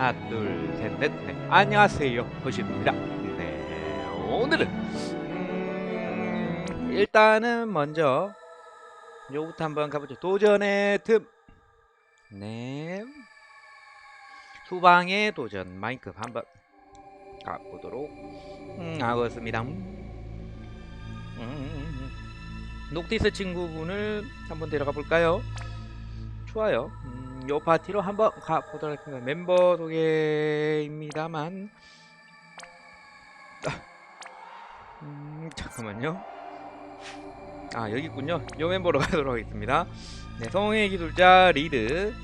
하나, 둘, 셋, 넷. 네. 안녕하세요. 호시입니다. 네. 오늘은 음, 일단은 먼저 요부터 한번 가보죠. 도전의 틈. 네. 수방의 도전 마인크 한번 가보도록 음, 하겠습니다. 음, 녹티스 친구분을 한번 데려가 볼까요? 좋아요. 음, 요 파티로 한번 가보도록 하겠습니다. 멤버 소개입니다만. 아, 음, 잠깐만요. 아, 여기 있군요. 요 멤버로 가도록 하겠습니다. 네, 성의 기술자 리드.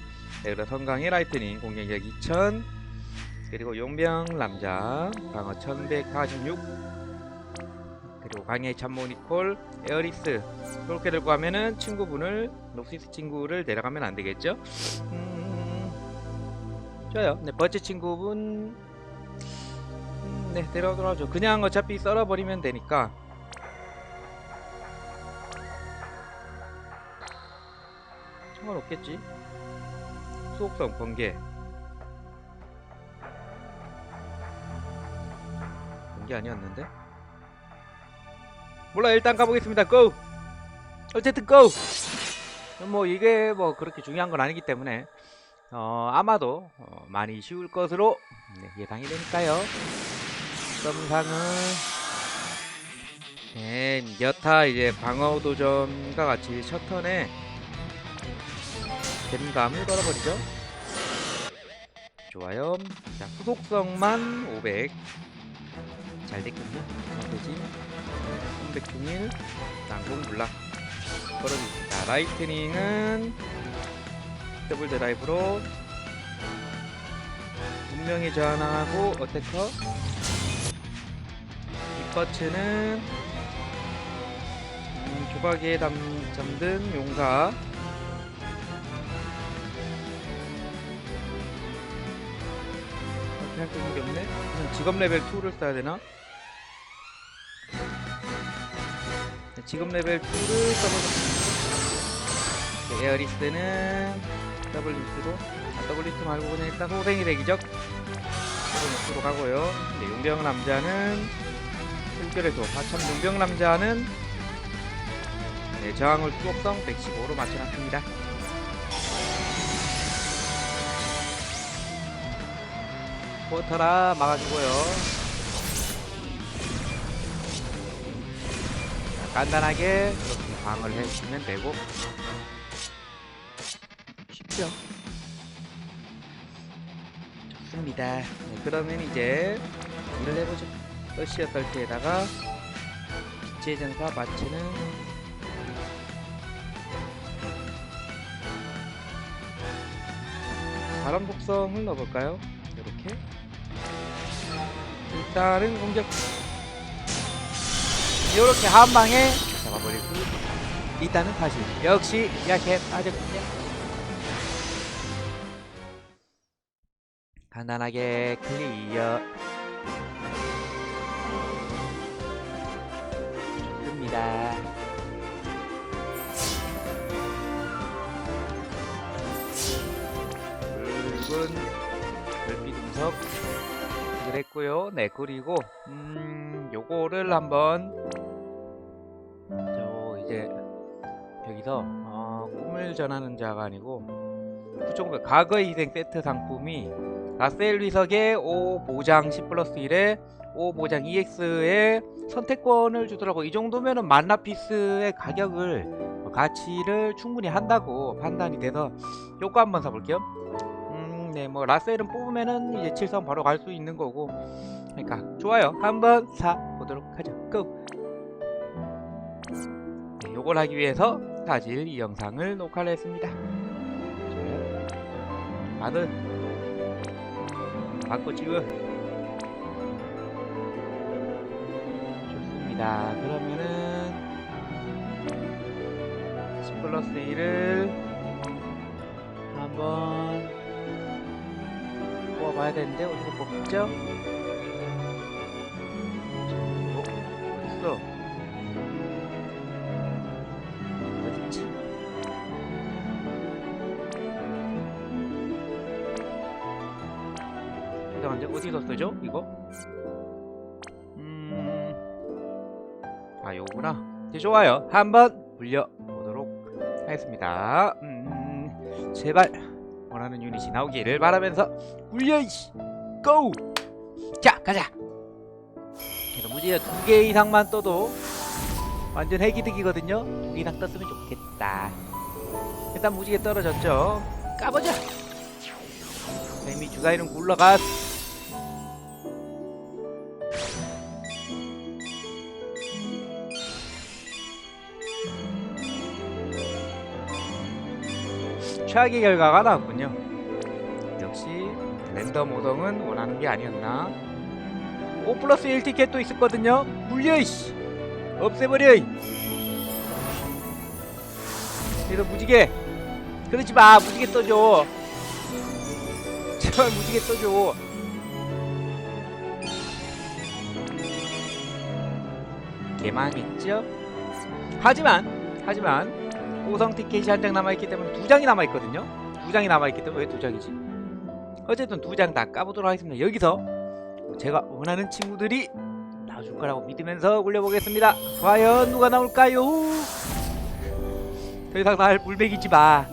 네, 그리고 성강의 라이트닝, 공격력 2000. 그리고 용병 남자, 방어 1146. 그리고 광해의 참모 니콜, 에어리스. 그렇게 들고 가면은 친구분을, 녹시스 친구를 데려가면 안 되겠죠? 음, 좋아요. 네, 버치 친구분. 음, 네, 하죠. 그냥 어차피 썰어버리면 되니까. 상관없겠지. 수옥성 번개. 번개 아니었는데? 몰라 일단 가보겠습니다. 고! 어쨌든 고! 뭐 이게 뭐 그렇게 중요한 건 아니기 때문에 어 아마도 어, 많이 쉬울 것으로 네, 예상이 되니까요. 점상은 네, 여타 이제 방어 도전과 같이 첫 턴에 댐감을 걸어버리죠. 좋아요. 자, 후속성만 500. 잘 됐군요. 대신 300 중일 난공 블락 걸어줍니다. 라이트닝은 더블 드라이브로 분명히 저항하고 어태커 뒷버츠는 음, 조각에 담, 잠든 용사 뜨는 게 없네? 그냥 직업 레벨 2를 써야 되나? 직업 레벨 2를 써보자. 네, 에어리스는 더블 리스로, 아, 더블 리스 말고 그냥 일단 호생이 대기적. 호생으로 가고요. 네, 용병 남자는 풀결에도 하참 용병 남자는 네, 저항을 수속성 115로 맞춰놨습니다. 포터라 막아주고요. 간단하게 이렇게 방어를 해주시면 되고 쉽죠? 좋습니다. 네, 그러면 이제 일을 해보죠. 러시아 떨트에다가 빛의 전사 마치는 바람 독성을 넣어볼까요? 이렇게 일단은 공격 이렇게 한 방에 수 있다는 사실. 역시 약해 빠졌군요. 간단하게 클리어. 좋습니다. 붉은 별빛 운석 그랬고요. 네 그리고 음 요거를 한번 저 이제 여기서 어, 꿈을 전하는 자가 아니고 부총과 과거의 희생 세트 상품이 라셀 위석의 5 보장 10 플러스 1에 5 보장 EX의 선택권을 주더라고 이 정도면은 만라피스의 가격을 가치를 충분히 한다고 판단이 돼서 요거 한번 사볼게요. 음, 네, 뭐 라셀은 뽑으면은 이제 7선 바로 갈 수 있는 거고. 그러니까 좋아요. 한번 사 보도록 하죠. 고. 네, 요걸 하기 위해서 사실 이 영상을 녹화를 했습니다. 받은 받고 지금 좋습니다. 그러면은 10 플러스 1을 한번 뽑아봐야 되는데 어디서 뽑죠? 어? 어 이상한데 어디서 쓰죠 이거? 음... 아 요구나. 네, 좋아요. 한번 불려보도록 하겠습니다. 음... 제발 원하는 유닛이 나오기를 바라면서 굴려 이씨. 고! 자 가자. 그래도 무지개 두개 이상만 떠도 완전 핵이득이거든요. 두 개 이상 떴으면 좋겠다. 일단 무지개 떨어졌죠. 까보자. 자, 이미 주사위는 굴러갔 최악의 결과가 나왔군요. 역시 랜덤 오성은 원하는 게 아니었나? 5 플러스 1 티켓 도 있었거든요. 물려 이씨. 없애버려 이. 그래서 무지개. 그러지 마. 무지개 떠줘. 제발 무지개 떠줘. 개망했죠? 하지만 하지만 오성 티켓이 한 장 남아있기 때문에 두 장이 남아있거든요 두 장이 남아있기 때문에 왜 두 장이지 어쨌든 두 장 다 까보도록 하겠습니다 여기서 제가 원하는 친구들이 나와줄 거라고 믿으면서 굴려보겠습니다 과연 누가 나올까요 더 이상 날 물백이지 마.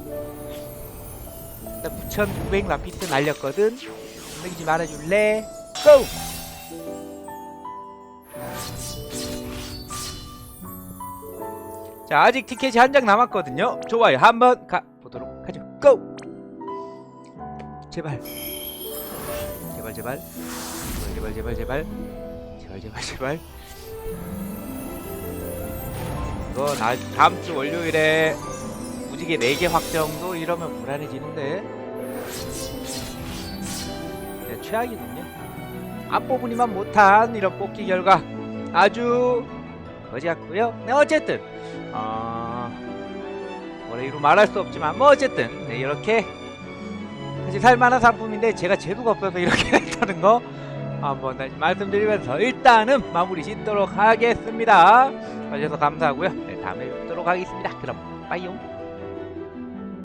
나9,900 라피스 날렸거든. 물백이지 말아줄래? 고! 자, 아직 티켓이 한 장 남았거든요. 좋아요. 한번 가보도록 하죠. 고! 제발. 제발, 제발. 제발, 제발, 제발. 제발, 제발, 제발. 이거 나 다음 주 월요일에 무지개 4개 확정도 이러면 불안해지는데 네, 최악이군요 앞부분이만 못한 이런 뽑기 결과 아주 거지 같고요 네 어쨌든 어... 뭐라 이루 말할 수 없지만 뭐 어쨌든 네, 이렇게 사실 살만한 상품인데 제가 재주가 없어서 이렇게 했다는 거 한번 다시 말씀드리면서 일단은 마무리 짓도록 하겠습니다. 봐주셔서 감사하고요. 네, 다음에 뵙도록 하겠습니다. 그럼 빠이용.